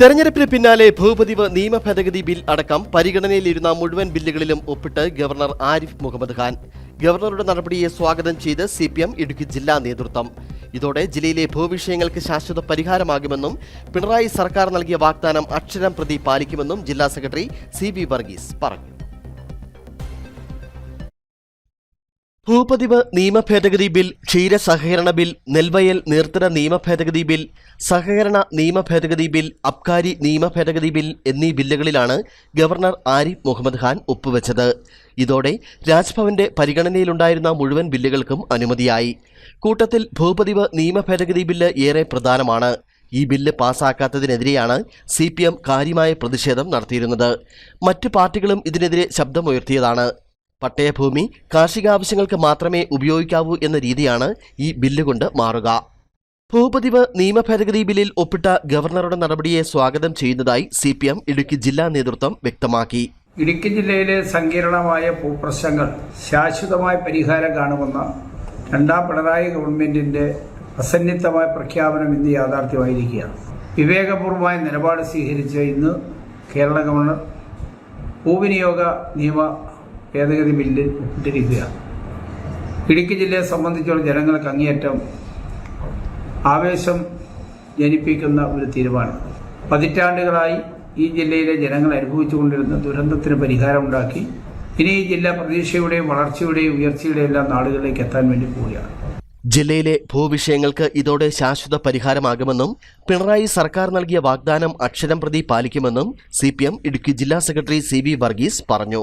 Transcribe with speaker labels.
Speaker 1: തെരഞ്ഞെടുപ്പിന് പിന്നാലെ ഭൂപതിവ് നിയമ ഭേദഗതി ബിൽ അടക്കം പരിഗണനയിലിരുന്ന മുഴുവൻ ബില്ലുകളിലും ഒപ്പിട്ട് ഗവർണർ ആരിഫ് മുഹമ്മദ് ഖാൻ. ഗവർണറുടെ നടപടിയെ സ്വാഗതം ചെയ്ത് സി പി എം ഇടുക്കി ജില്ലാ നേതൃത്വം. ഇതോടെ ജില്ലയിലെ ഭൂവിഷയങ്ങൾക്ക് ശാശ്വത പരിഹാരമാകുമെന്നും പിണറായി സർക്കാർ നൽകിയ വാഗ്ദാനം അക്ഷരം പ്രതി പാലിക്കുമെന്നും ജില്ലാ സെക്രട്ടറി സി വർഗീസ് പറഞ്ഞു. ഭൂപതിവ് നിയമ ഭേദഗതി ബിൽ ക്ഷീര സഹകരണ ബിൽ നെൽവയൽ നീർത്തര നിയമ ഭേദഗതി ബിൽ സഹകരണ നിയമ ഭേദഗതി ബിൽ അബ്കാരി നിയമ ഭേദഗതി ബിൽ എന്നീ ബില്ലുകളിലാണ് ഗവർണർ ആരിഫ് മുഹമ്മദ് ഖാൻ ഒപ്പുവെച്ചത്. ഇതോടെ രാജ്ഭവന്റെ പരിഗണനയിലുണ്ടായിരുന്ന മുഴുവൻ ബില്ലുകൾക്കും അനുമതിയായി. കൂട്ടത്തിൽ ഭൂപതിവ് നിയമ ഭേദഗതി ബില്ല് ഏറെ പ്രധാനമാണ്. ഈ ബില്ല് പാസാക്കാത്തതിനെതിരെയാണ് സി പി എം കാര്യമായ പ്രതിഷേധം നടത്തിയിരുന്നത്. മറ്റു പാർട്ടികളും ഇതിനെതിരെ ശബ്ദമുയർത്തിയതാണ്. പട്ടയഭൂമി കാർഷികാവശ്യങ്ങൾക്ക് മാത്രമേ ഉപയോഗിക്കാവൂ എന്ന രീതിയാണ് ഈ ബില്ലുകൊണ്ട് മാറുക. ഭൂപതിവ് നിയമ ഭേദഗതി ബില്ലിൽ ഒപ്പിട്ട ഗവർണറുടെ നടപടിയെ സ്വാഗതം ചെയ്യുന്നതായി സി പി എം ഇടുക്കി ജില്ലാ നേതൃത്വം വ്യക്തമാക്കി.
Speaker 2: ഇടുക്കി ജില്ലയിലെ സങ്കീർണമായ ഭൂപ്രശ്നങ്ങൾ ശാശ്വതമായ പരിഹാരം കാണുമെന്ന രണ്ടാം പിണറായി ഗവൺമെന്റിന്റെ അസന്നിഗ്ധമായ പ്രഖ്യാപനം ഇന്ന് യാഥാർത്ഥ്യമായിരിക്കുകയാണ്. വിവേകപൂർവമായ നിലപാട് സ്വീകരിച്ച് ഇന്ന് കേരള ഗവർണർ ഭൂവിനിയോഗ നിയമ ഭേദഗതി ബില്ല് ഒപ്പിട്ടിരിക്കുകയാണ് ഇടുക്കി ജില്ലയെ സംബന്ധിച്ചുള്ള ജനങ്ങൾക്ക് അങ്ങേയറ്റം ആവേശം ജനിപ്പിക്കുന്ന ഒരു തീരുമാനം. പതിറ്റാണ്ടുകളായി ഈ ജില്ലയിലെ ജനങ്ങൾ അനുഭവിച്ചുകൊണ്ടിരുന്ന ദുരന്തത്തിന് പരിഹാരമുണ്ടാക്കി ഇനി ഈ ജില്ല പ്രതീക്ഷയുടെയും വളർച്ചയുടെയും ഉയർച്ചയുടെയും എല്ലാം നാടുകളിലേക്ക് എത്താൻ വേണ്ടി പോവുകയാണ്.
Speaker 1: ജില്ലയിലെ ഭൂവിഷയങ്ങൾക്ക് ഇതോടെ ശാശ്വത പരിഹാരമാകുമെന്നും പിണറായി സർക്കാർ നൽകിയ വാഗ്ദാനം അക്ഷരം പ്രതി പാലിക്കുമെന്നും സി ഇടുക്കി ജില്ലാ സെക്രട്ടറി സി വർഗീസ് പറഞ്ഞു.